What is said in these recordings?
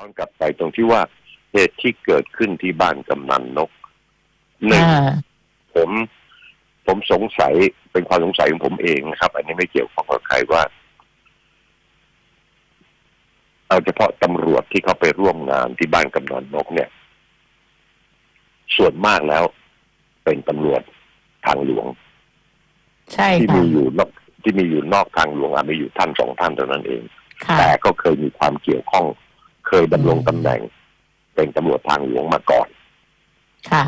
ย้อนกลับไปตรงที่ว่าเหตุที่เกิดขึ้นที่บ้านกำนันนกหนึ่งอ่าผมผมสงสัยเป็นความสงสัยของผมเองนะครับ อันนี้ไม่เกี่ยวข้องกับใครว่า เอาเฉพาะตำรวจที่เขาไปร่วมงานที่บ้านกำนันนกเนี่ย ส่วนมากแล้ว เป็นตำรวจทางหลวง ใช่ที่ค่ะมีอยู่นอกที่มีอยู่นอกทางหลวงอาจมีอยู่ท่านสองท่านเท่านั้นเองค่ะแต่ก็เคยมีความเกี่ยวข้อง เคยดำรงตำแหน่ง เป็นตำรวจทางหลวงมาก่อน ค่ะ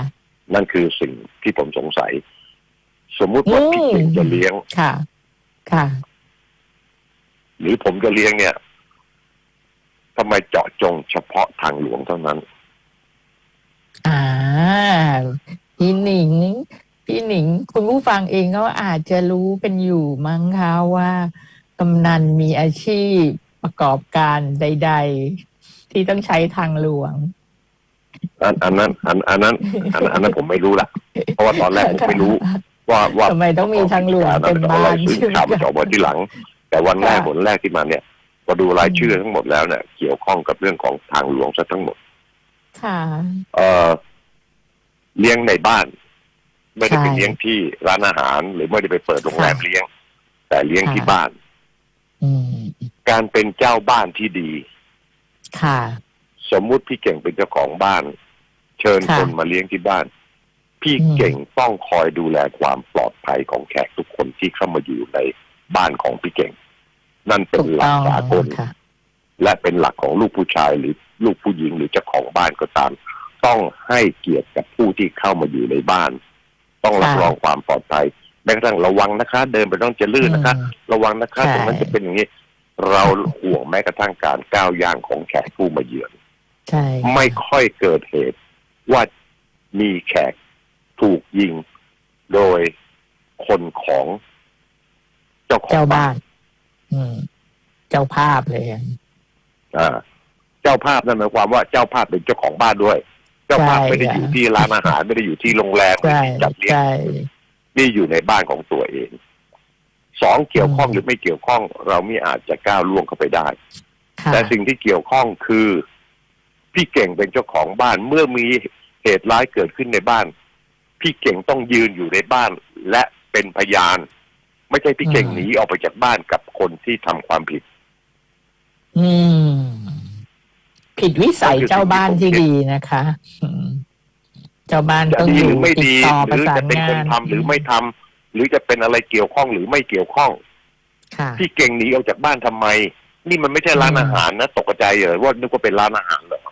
นั่นคือสิ่งที่ผมสงสัย สมมุติว่าอืม พี่เก่งจะเลี้ยง ค่ะ ค่ะ หรือผมจะเลี้ยงเนี่ยทำไมเจาะจงเฉพาะทางหลวงเท่านั้น อ่า พี่หนิง พี่หนิง คุณผู้ฟังเองก็อาจจะรู้เป็นอยู่มั้งคะว่ากำนันมีอาชีพประกอบการใด ๆ ที่ต้องใช้ทางหลวง อันอันนั้นอันอันนั้นอันอันนั้นผมไม่รู้ละเพราะว่าตอนแรกผมไม่รู้ ว่าว่าทำไมต้องมีทางหลวงเป็นบ้านซึ่งใช่ไหมข่าวมันคะจะออกมาที่หลัง แต่วันแรกค่ะผลแรกที่มาเนี่ยพอดูรายชื่อทั้งหมดแล้วเนี่ยเกี่ยวข้องกับเรื่องของทางหลวงซะทั้งหมด ค่ะ เอ่อเลี้ยงในบ้าน ไม่ได้ไปใช่เลี้ยงที่ร้านอาหาร หรือไม่ได้ไปเปิดโรงแรมค่ะเลี้ยง แต่เลี้ยงค่ะที่บ้านอืมการเป็นเจ้าบ้านที่ดี ค่ะ สมมุติพี่เก่งเป็นเจ้าของบ้าน เชิญค่ะคนมาเลี้ยงที่บ้าน พี่อืมเก่งต้องคอยดูแลความปลอดภัยของแขกทุกคนที่เข้ามาอยู่ในบ้านของพี่เก่ง นั่นเป็นถูกหลัต้กองสากลค่ะและเป็นหลักของลูกผู้ชายหรือลูกผู้หญิงหรือเจ้าของบ้านก็ตาม ต้องให้เกียรติกับผู้ที่เข้ามาอยู่ในบ้าน ต้องรับค่ะรองความปลอดภัยแม้กระทั่งระวังนะคะ เดินไปต้องจะลื่นนะคะอืมระวังนะคะใช่ตรงนั้นจะเป็นอย่างนี้ เราห่วงแม้กระทั่งการก้าวย่างของแขกผู้มาเยือนใช่ไม่ค่อยเกิดเหตุว่ามีแขกถูกยิงโดยคนของเจ้าของเจ้าบ้าบ้านนอืมเจ้าภาพเลยอะอ่า เจ้าภาพนั่นหมายความว่าเจ้าภาพเป็นเจ้าของบ้านด้วย เจ้าภาพใช่ไม่ได้อยู่ค่ะที่ร้านอาหารไม่ได้อยู่ที่โรงแรมไม่ใช่ได้จัดเลี้ยงใช่นี่อยู่ในบ้านของตัวเอง สองเกี่ยวข้องอืมหรือไม่เกี่ยวข้อง เราไม่อาจจะก้าวล่วงเข้าไปได้ค่ะแต่สิ่งที่เกี่ยวข้องคือ พี่เก่งเป็นเจ้าของบ้านเมื่อมีเหตุร้ายเกิดขึ้นในบ้าน พี่เก่งต้องยืนอยู่ในบ้านและเป็นพยาน ไม่ใช่พี่เก่งหนีออกไปจากบ้านกับคนที่ทำความผิด อืม ผิดวิสัยเจ้าบ้านที่ดีนะคะอืมเจ้าบ้านจะต้องดีอหยู่รือไม่ติดดีต่อหประรือสาจะนเป็นงาคนนทำหรือไม่ทำ หรือจะเป็นอะไรเกี่ยวข้องหรือไม่เกี่ยวข้องค่ะพี่เก่งหนีออกจากบ้านทำไม นี่มันไม่ใช่ร้านอืมอาหารนะตกใจเหรอว่านึกว่าเป็นร้านอาหารเหรอ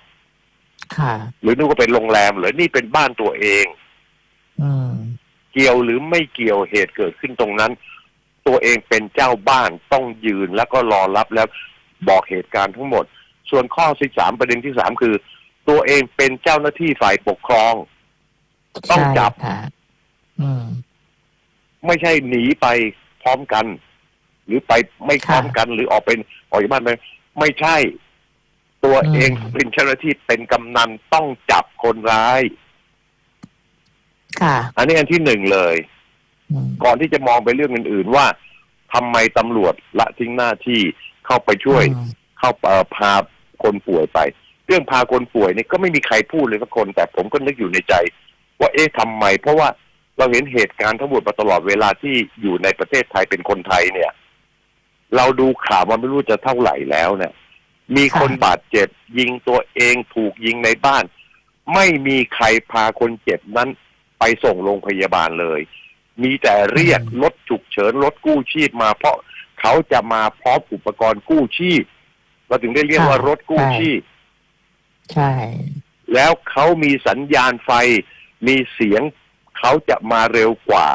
ค่ะหรือนึกว่าเป็นโรงแรมเหรอนี่เป็นบ้านตัวเองอืมเกี่ยวหรือไม่เกี่ยวเหตุเกิดขึ้นตรงนั้น ตัวเองเป็นเจ้าบ้านต้องยืนแล้วก็รอรับแล้วบอกเหตุการณ์ทั้งหมด ส่วนข้อที่สามประเด็นที่สามคือ ตัวเองเป็นเจ้าหน้าที่ฝ่ายปกครอง ต้องจับใช่ค่ะอืม ไม่ใช่หนีไปพร้อมกัน หรือไปไม่พร้อมกันหรือออกเป็นออกจากบ้านไปไม่ใช่ ตัวเองอืมเป็นเจ้าหน้าที่เป็นกำนันต้องจับคนร้าย ค่ะ อันนี้อันที่หนึ่งเลยอืมก่อนที่จะมองไปเรื่องอื่น ๆ ว่าทำไมตำรวจละทิ้งหน้าที่เข้าไปช่วยอืมเข้าเอ่อพาคนป่วยไป เรื่องพาคนป่วยนี่ก็ไม่มีใครพูดเลยสักคน แต่ผมก็นึกอยู่ในใจ ว่าเอ๊ะทำไม เพราะว่า เราเห็นเหตุการณ์ทั้งหมดมาตลอดเวลาที่อยู่ในประเทศไทยเป็นคนไทยเนี่ย เราดูข่าวมันไม่รู้จะเท่าไหร่แล้วเนี่ย มีคนค่ะบาดเจ็บยิงตัวเองถูกยิงในบ้าน ไม่มีใครพาคนเจ็บนั้นไปส่งโรงพยาบาลเลย มีแต่เรียกรถฉุกเฉินรถกู้ชีพมา เพราะเขาจะมาพร้อมอุปกรณ์กู้ชีพเราถึงได้เรียกว่ารถกู้ชีพใช่ แล้วเขามีสัญญาณไฟมีเสียง เขาจะมาเร็วกว่า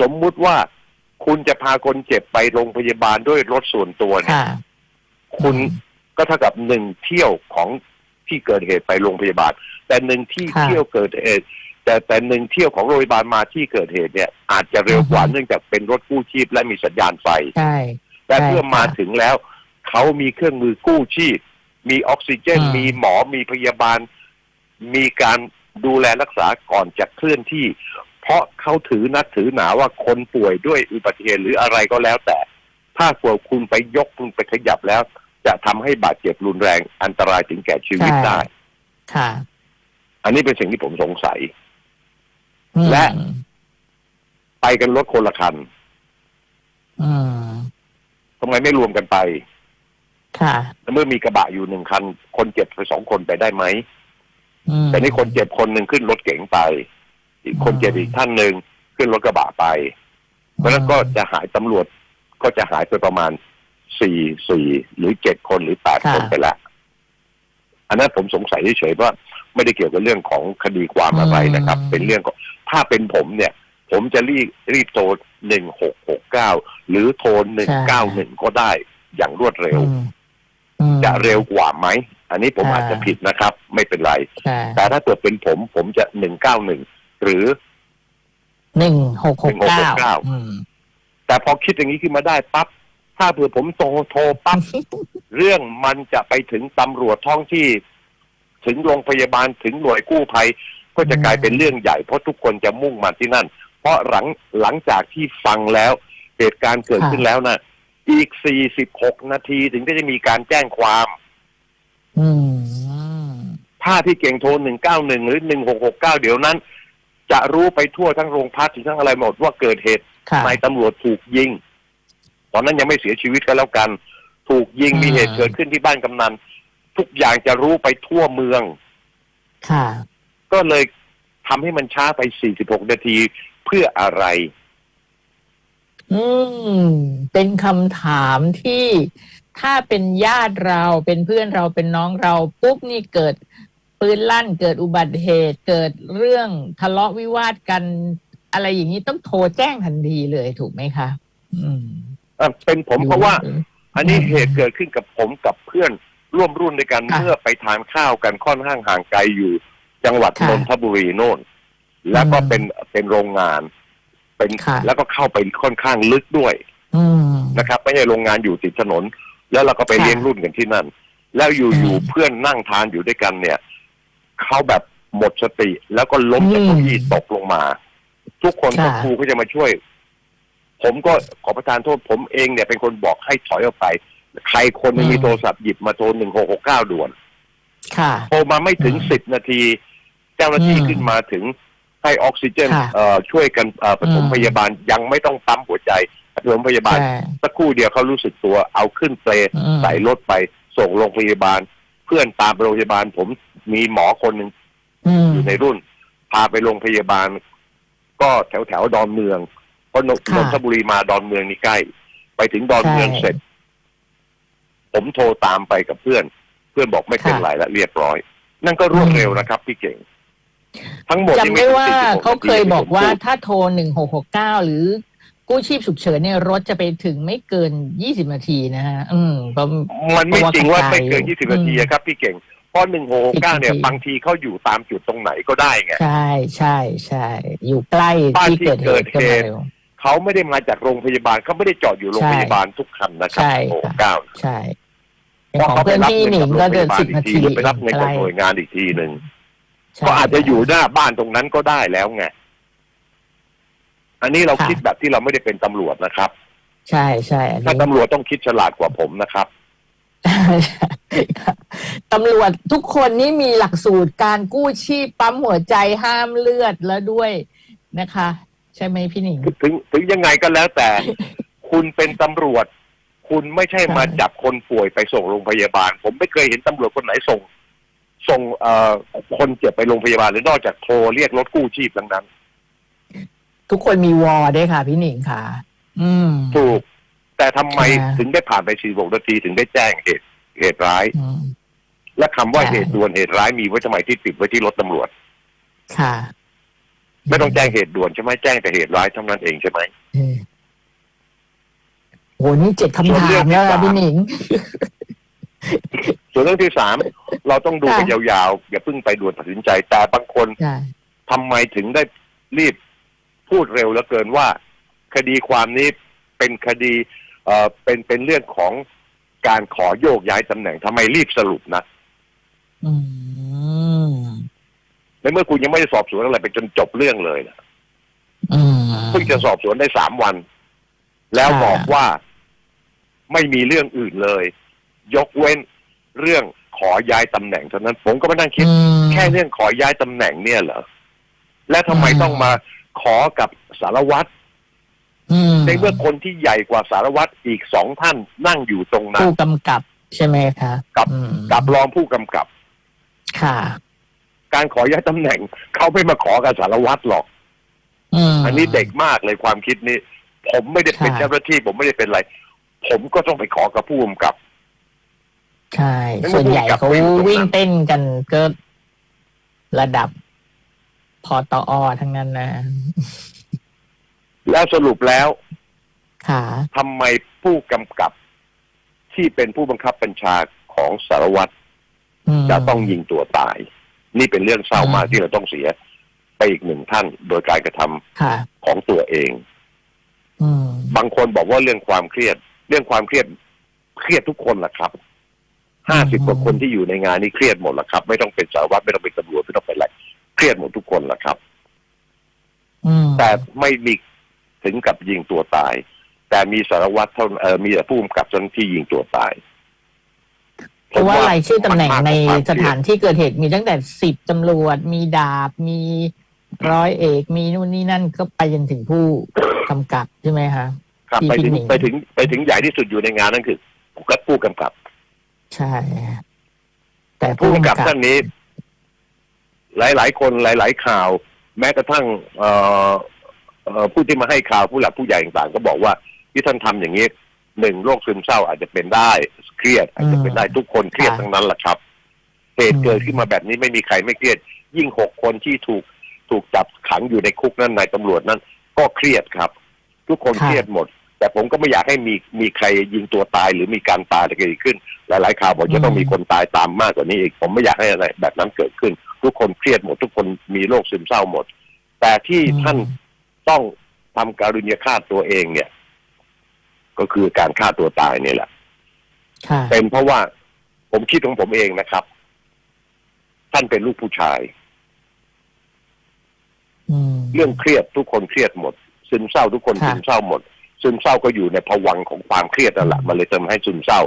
สมมุติว่าคุณจะพาคนเจ็บไปโรงพยาบาลด้วยรถส่วนตัวเนี่ยค่ะคุณอืมก็เท่ากับหนึ่งเที่ยวของที่เกิดเหตุไปโรงพยาบาล แต่หนึ่งที่ค่ะเที่ยวเกิดเหตุแต่แต่หนึ่งเที่ยวของโรงพยาบาลมาที่เกิดเหตุเนี่ย อาจจะเร็วกว่าอือฮึเนื่องจากเป็นรถกู้ชีพและมีสัญญาณไฟใช่แต่ใช่เมื่อมาค่ะถึงแล้ว เขามีเครื่องมือกู้ชีพ มีออกซิเจนอืมมีหมอมีพยาบาล มีการ ดูแลรักษาก่อนจะเคลื่อนที่ เพราะเขาถือนัดถือหนาว่าคนป่วยด้วยอุบัติเหตุหรืออะไรก็แล้วแต่ ถ้าเกิดคุณไปยกคุณไปขยับแล้ว จะทำให้บาดเจ็บรุนแรงอันตรายถึงแก่ชีวิตใช่ได้ ค่ะ อันนี้เป็นสิ่งที่ผมสงสัยอืมและ ไปกันรถคนละคันอืมทำไมไม่รวมกันไป ค่ะ แล้วเมื่อมีกระบะอยู่หนึ่งคัน คนเจ็บไปสองคนไปได้ไหมอืม แต่นี่คนเจ็บคนหนึ่งขึ้นรถเก๋งไป อีกคนเจ็บอีกท่านหนึ่งขึ้นรถกระบะไป เพราะฉะนั้นก็จะหายตำรวจก็จะหายไปประมาณสี่สี่หรือเจ็ดคนหรือแปดคนไปละอันนั้นผมสงสัยเฉยๆว่าไม่ได้เกี่ยวกับเรื่องของคดีความอะไรนะครับ เป็นเรื่องของถ้าเป็นผมเนี่ย ผมจะรีบรีบโทรหนึ่งหกหกเก้าหรือโทรหนึ่งเก้าหนึ่งก็ได้อย่างรวดเร็วอืมอืมจะเร็วกว่าไหม อันนี้ผมอ่าอาจจะผิดนะครับ ไม่เป็นไรค่ะแต่ถ้าเกิดเป็นผม ผมจะหนึ่งเก้าหนึ่งหรือหนึ่งหกหกเก้า1669อืมแต่พอคิดอย่างนี้ขึ้นมาได้ปั๊บถ้าเผื่อผมโทรโทรปั๊บเรื่องมันจะไปถึงตำรวจท้องที่ ถึงโรงพยาบาลถึงหน่วยกู้ภัย ก็จะอืมกลายเป็นเรื่องใหญ่เพราะทุกคนจะมุ่งมาที่นั่น เพราะหลังหลังจากที่ฟังแล้ว เหตุการณ์เกิดขึ้นแล้วนะอีก46นาทีถึงจะมีการแจ้งความอืม ถ้าที่เก่งโทร191หรือ1669เดี๋ยวนั้น จะรู้ไปทั่วทั้งโรงพักถึงทั้งอะไรหมดว่าเกิดเหตุค่ะนายตำรวจถูกยิง ตอนนั้นยังไม่เสียชีวิตก็แล้วกัน ถูกยิงอืมมีเหตุเกิดขึ้นที่บ้านกำนัน ทุกอย่างจะรู้ไปทั่วเมือง ค่ะ ก็เลยทำให้มันช้าไป 46 นาทีเพื่ออะไร อืม เป็นคำถามที่ ถ้าเป็นญาติเราเป็นเพื่อนเราเป็นน้องเราปุ๊บนี่เกิดปืนลั่นเกิดอุบัติเหตุเกิดเรื่องทะเลาะวิวาทกัน อะไรอย่างนี้ต้องโทรแจ้งทันทีเลยถูกไหมคะ อืมเอ่อเป็นผมเพราะว่าอยู่อันนี้อืมเหตุเกิดขึ้นกับผมกับเพื่อนร่วมรุ่นด้วยกันค่ะเมื่อไปทานข้าวกันค่อนข้างห่างไกลอยู่ จังหวัดค่ะนนทบุรีโน่น แล้วก็อืมเป็นเป็นโรงงาน เป็นค่ะแล้วก็เข้าไปค่อนข้างลึกด้วยอืมนะครับ ไม่ใช่โรงงานอยู่ติดถนน แล้วเราก็ไปค่ะเลี้ยงรุ่นกันที่นั่น แล้วอยู่อือยู่มเพื่อนนั่งทานอยู่ด้วยกันเนี่ยเขาแบบหมดสติ แล้วก็ล้มจากอืมเก้าอี้ตกลงมา ทุกคนก็ค่ะครูก็จะมาช่วย ผมก็ขอประทานโทษผมเองเนี่ยเป็นคนบอกให้ถอยออกไป ใครคนหนึงมีโทรศัพท์หยิบมาโทรหนึ่งหกหกเก้าด่วนค่ะโทรมาไม่ถึงอืมสิบนาที เจ้าหน้าที่อืมขึ้นมาถึงให้ออกซิเจนค่ะเอ่อช่วยกันเอ่อปฐมอืมพยาบาลยังไม่ต้องปั๊มหัวใจ ปฐมพยาบาลใช่สักครู่เดียวเขารู้สึกตัวเอาขึ้นเปลอืมใส่รถไปส่งโรงพยาบาล เพื่อนตามไปโรงพยาบาล ผมมีหมอคนหนึ่งอืมอยู่ในรุ่น พาไปโรงพยาบาล ก็แถวแถวๆดอนเมืองเพราะนนค่ะนทบุรีมาดอนเมืองนี่ใกล้ ไปถึงดอนใช่เมืองเสร็จ ผมโทรตามไปกับเพื่อน เพื่อนบอกไม่เป็นค่ะไรแล้วเรียบร้อย นั่นก็รวดเร็วนะครับพี่เก่งทั้งหมดนี่จำไม่ได้ถึงว่า46เขาเคยนทีบอกว่าที่ผมพูดถ้าโทรหนึ่งหกหกเก้าหรือ กู้ชีพฉุกเฉินเนี่ยรถจะไปถึงไม่เกินยี่สิบนาทีนะฮะอืมเพราะมันไม่จริงว่าไม่เกินตัวกระจายยี่สิบนาทีอะครับพี่เก่งเพราะหนึ่งหกเก้าเนี่ย10บางทีเขาอยู่ตามจุดตรงไหนก็ได้ไง ใช่ใช่ใช่อยู่ใกล้บ้านที่ที่เกิดเหตุเกิดก็เหมาตุเร็วเขาไม่ได้มาจากโรงพยาบาลเขาไม่ได้จอดอยู่โรงใช่พยาบาลทุกคันนะครับใช่โอ้ค่ะเก้าใช่เป็นเพราะของเขาไปเพื่อนรับพี่เงินหนิกับงโรก็งพเดินยาบาลสิบอีกนาทีทีหรือไปรับเงินจากใกล้หน่วยงานอีกทีหนึ่งใช่ก็อาจจะอยู่หน้าบ้านตรงนั้นก็ได้แล้วไง อันนี้เราคิดแบบที่เราไม่ได้เป็นตำรวจนะครับ ใช่ใช่อันถ้านี้ตำรวจต้องคิดฉลาดกว่าผมนะครับ ตำรวจทุกคนนี่มีหลักสูตรการกู้ชีพปั๊มหัวใจห้ามเลือดแล้วด้วยนะคะ ใช่ไหมพี่หนิง ถึงถึงยังไงก็แล้วแต่ คุณเป็นตำรวจ คุณไม่ใช่มาใช่ จับคนป่วยไปส่งโรงพยาบาล ผมไม่เคยเห็นตำรวจคนไหนส่ง ส่งเอ่อคนเจ็บไปโรงพยาบาลหรือนอกจากโทรเรียกรถกู้ชีพดังนั้น ทุกคนมีวอร์ด้วยค่ะ พี่หนิงค่ะ อืม ถูก แต่ทำไมค่ะ ถึงได้ผ่านไป 46 นาทีถึงได้แจ้งเหตุเหตุร้าย อืม และคำว่าใช่เหตุด่วนเหตุร้ายมีไว้ทำไมที่ติดไว้ที่รถตำรวจ ค่ะไม่ต้องแจ้งเหตุด่วนใช่ไหมแจ้งแต่เหตุร้ายเท่านั้นเองใช่ไหม เออโหนี่เจ็ดคำส่วนถาเรื่อมงที่แล้วสานะมพี่หนิง ส่วนเรื่องที่สามเราต้องดูกันค่ะยาวๆ อย่าเพิ่งไปด่วนตัดสินใจ แต่บางคนใช่ทำไมถึงได้รีบ พูดเร็วเหลือเกินว่า คดีความนี้เป็นคดีเอ่อเป็นเป็นเรื่องของการขอโยกย้ายตำแหน่งทำไมรีบสรุปนะอืมในเมื่อคุณยังไม่ได้สอบสวนอะไรไปจนจบเรื่องเลยนะอืมเพิ่งจะสอบสวนได้สามวัน แล้วค่ะบอกว่าไม่มีเรื่องอื่นเลย ยกเว้นเรื่องขอย้ายตำแหน่งเท่านั้น ผมก็มานั่งคิด อืม แค่เรื่องขอย้ายตำแหน่งเนี่ยเหรอและทำไมอืม ต้องมา ขอกับสารวัตรอืมในเมื่อคนที่ใหญ่กว่าสารวัตรอีกสองท่านนั่งอยู่ตรงนั้นผู้กำกับ ใช่ไหมคะกับอืมกับรองผู้กำกับ ค่ะ การขอย้ายตำแหน่งเขาไม่มาขอกับสารวัตรหรอกอืมอันนี้เด็กมากเลยความคิดนี้ ผมไม่ได้เป็นค่ะเจ้าหน้าที่ ผมไม่ได้เป็นอะไร ผมก็ต้องไปขอกับผู้กำกับใช่งั้นส่วนใหญ่ผู้กำกับเขาไปอยู่ตรงนั้นวิ่งเต้นกันก็ระดับ พอตอทั้งนั้นนะ แล้วสรุปแล้วค่ะทำไมผู้กำกับที่เป็นผู้บังคับบัญชาของสารวัตรมจะต้องยิงตัวตาย นี่เป็นเรื่องเศร้าอืมมากที่เราต้องเสีย ไปอีกหนึ่งท่านโดยการกระทำค่ะของตัวเองอืมบางคนบอกว่าเรื่องความเครียด เรื่องความเครียดเครียดทุกคนแหละครับห้าสิบกว่าคนที่อยู่ในงานนี้เครียดหมดแหละครับ ไม่ต้องเป็นสารวัตรไม่ต้องเป็นตำรวจไม่ต้องเป็นอะไร เครียดหมดทุกคนแหละครับอืมแต่ไม่มีถึงกับยิงตัวตาย แต่มีสารวัตรเท่าเออมีแต่ผู้กำกับเจ้าหน้าที่ยิงตัวตายเพราะว่ารายชื่อตำแหน่งในมัมกกว่ควมสเครียดถานที่เกิดเหตุมีตั้งแต่สิบตำรวจ มีดาบมีร้อยเอกมีนู่นนี่นั่นก็ไปจนถึงผู้กำกับใช่ไหมคะครับที่ไปถึงพี่หนิงไปถึงไปถึงใหญ่ที่สุดอยู่ในงานนั่นคือผู้กำกับ ใช่ แต่ผู้ผู้กำกับกำกับท่านนี้ หลาย ๆ คนหลาย ๆ ข่าว แม้กระทั่งเอ่อเอ่อผู้ที่มาให้ข่าวผู้หลักผู้ใหญ่ต่างๆ ก็บอกว่าที่ท่านทำอย่างนี้หนึ่งโรคซึมเศร้าอาจจะเป็นได้เครียดอาจจะเป็นได้ทุกคนเครียดทั้งนั้นแหละครับเหตุเกิดขึ้นมาแบบนี้ไม่มีใครไม่เครียด ยิ่งหกคนที่ถูกถูกจับขังอยู่ในคุกนั้นนายตำรวจนั้น ก็เครียดครับ ทุกคนค่ะเครียดหมด แต่ผมก็ไม่อยากให้มีมีใครยิงตัวตายหรือมีการตายอะไรเกิดขึ้น หลายๆข่าวบอกจะต้องมีคนตายตามมากกว่านี้อีก ผมไม่อยากให้อะไรแบบนั้นเกิดขึ้น ทุกคนเครียดหมดทุกคนมีโรคซึมเศร้าหมด แต่ที่อืมท่านต้องทำการุญยฆาตตัวเองเนี่ย ก็คือการฆ่าตัวตายนี่แหละค่ะเป็นเพราะว่าผมคิดของผมเองนะครับ ท่านเป็นลูกผู้ชายอืมเรื่องเครียดทุกคนเครียดหมดซึมเศร้าทุกคนค่ะซึมเศร้าหมด ซึมเศร้าก็อยู่ในภวังค์ของความเครียดนั่นแหละมันเลยทำให้ซึมเศร้า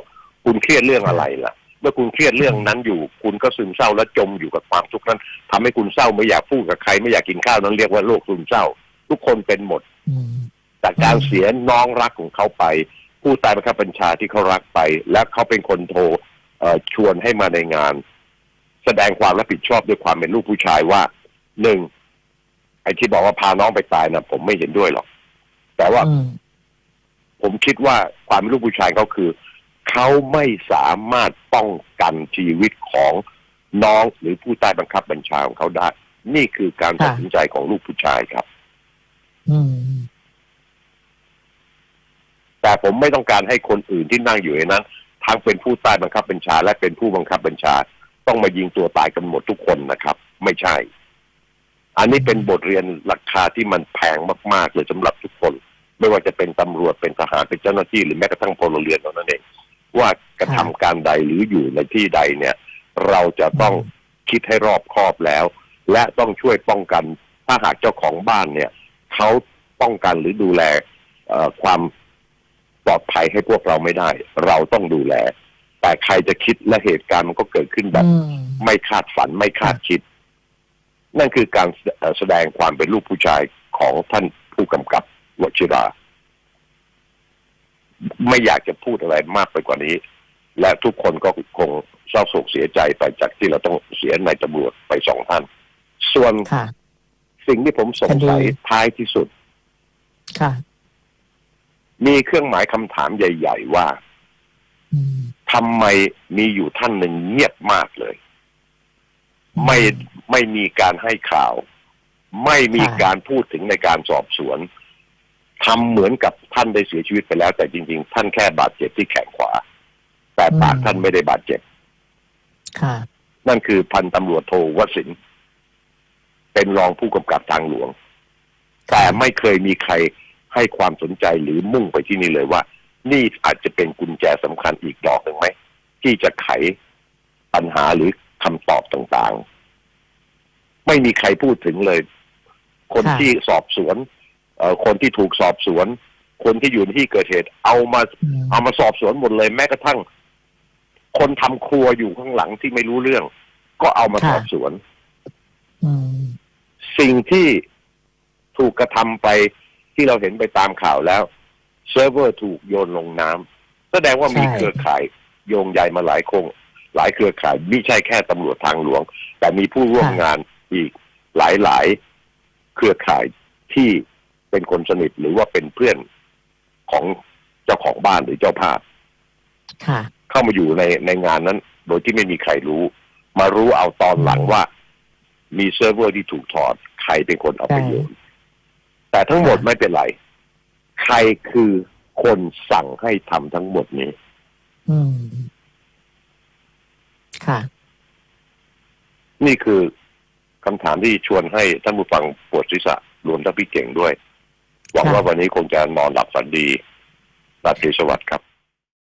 คุณเครียดเรื่องอะไรล่ะ เมื่อคุณเครียดเรื่องนั้นอยู่ คุณก็ซึมเศร้าและจมอยู่กับความทุกข์นั้นทำให้คุณเศร้าไม่อยากพูดกับใคร ไม่อยากกินข้าวนั้นเรียกว่าโรคซึมเศร้า ทุกคนเป็นหมดอืมจากการอืมเสียน้องรักของเขาไป ผู้ตายบังคับบัญชาที่เขารักไป และเขาเป็นคนโทรเอ่อชวนให้มาในงาน แสดงความรับผิดชอบด้วยความเป็นลูกผู้ชายว่าหนึ่งไอ้ที่บอกว่าพาน้องไปตายนะผมไม่เห็นด้วยหรอก แต่ว่าอืม ผมคิดว่าความเป็นลูกผู้ชายเขาคือ เขาไม่สามารถป้องกันชีวิตของน้องหรือผู้ใต้บังคับบัญชาของเขาได้ นี่คือการตัดค่ะสินใจของลูกผู้ชายครับอืมแต่ผมไม่ต้องการให้คนอื่นที่นั่งอยู่ในนั้นทั้งเป็นผู้ใต้บังคับบัญชา และเป็นผู้บังคับบัญชา ต้องมายิงตัวตายกันหมดทุกคนนะครับ ไม่ใช่ อันนี้เป็นบทเรียนราคาที่มันแพงมาก ๆ เลยสำหรับทุกคน ไม่ว่าจะเป็นตำรวจเป็นทหารเป็นเจ้าหน้าที่หรือแม้กระทั่งพลเรือนเท่านั้นเองว่ากระทำการใดหรืออยู่ในที่ใดเนี่ย เราจะต้องคิดให้รอบคอบแล้ว และต้องช่วยป้องกัน ถ้าหากเจ้าของบ้านเนี่ยเขาป้องกันหรือดูแลเอ่อความปลอดภัยให้พวกเราไม่ได้ เราต้องดูแล แต่ใครจะคิดและเหตุการณ์มันก็เกิดขึ้นแบบอืมไม่คาดฝันไม่คาดคิด นั่นคือการเอ่อแสดงความเป็นลูกผู้ชายของท่านผู้กำกับ วชิรา ไม่อยากจะพูดอะไรมากไปกว่านี้ และทุกคนก็คงเศร้าโศกเสียใจไปจากที่เราต้องเสียนายตำรวจไปสองท่าน ส่วนค่ะสิ่งที่ผมสงสัยคดีท้ายที่สุดค่ะมีเครื่องหมายคำถามใหญ่ ๆ ว่าอืมทำไมมีอยู่ท่านหนึ่งเงียบมากเลย ไม่ไม่มีการให้ข่าว ไม่มีค่ะการพูดถึงในการสอบสวน ทำเหมือนกับท่านได้เสียชีวิตไปแล้ว แต่จริง ๆ ท่านแค่บาดเจ็บที่แขนขวา แต่ปากท่านไม่ได้บาดเจ็บค่ะ นั่นคือพันตำรวจโทวสินทร์เป็นรองผู้กำกับทางหลวง แต่ไม่เคยมีใครให้ความสนใจหรือมุ่งไปที่นี่เลยว่า นี่อาจจะเป็นกุญแจสำคัญอีกดอกหนึ่งไหม ที่จะไขปัญหาหรือคำตอบต่างๆ ไม่มีใครพูดถึงเลย คนค่ะที่สอบสวนเอ่อ คนที่ถูกสอบสวน คนที่อยู่ในที่เกิดเหตุ เอามาอืมเอามาสอบสวนหมดเลยแม้กระทั่ง คนทำครัวอยู่ข้างหลังที่ไม่รู้เรื่อง ก็เอามาสอบสวนอืมสิ่งที่ถูกกระทำไปที่เราเห็นไปตามข่าวแล้วเซิร์ฟเวอร์ถูกโยนลงน้ำแสดงว่ามีใช่เครือข่ายโยงใยมาหลายคง หลายเครือข่ายไม่ใช่แค่ตำรวจทางหลวง แต่มีผู้ร่วมงานอีกหลายหลายๆเครือข่ายที่ เป็นคนสนิทหรือว่าเป็นเพื่อนของเจ้าของบ้านหรือเจ้าภาพค่ะเข้ามาอยู่ในในงานนั้น โดยที่ไม่มีใครรู้ มารู้เอาตอนหลังว่า มีเซิร์ฟเวอร์ที่ถูกถอด ใครเป็นคนเอาไปโยนแต่ทั้งหมดค่ะไม่เป็นไร ใครคือคนสั่งให้ทำทั้งหมดนี้อืมค่ะนี่คือคำถามที่ชวนให้ท่านผู้ฟังปวดศีรษะรวมทั้งพี่เก่งด้วย หวังค่ะว่าวันนี้คงจะนอนหลับฝันดีราตรีสวัสดิ์ครับ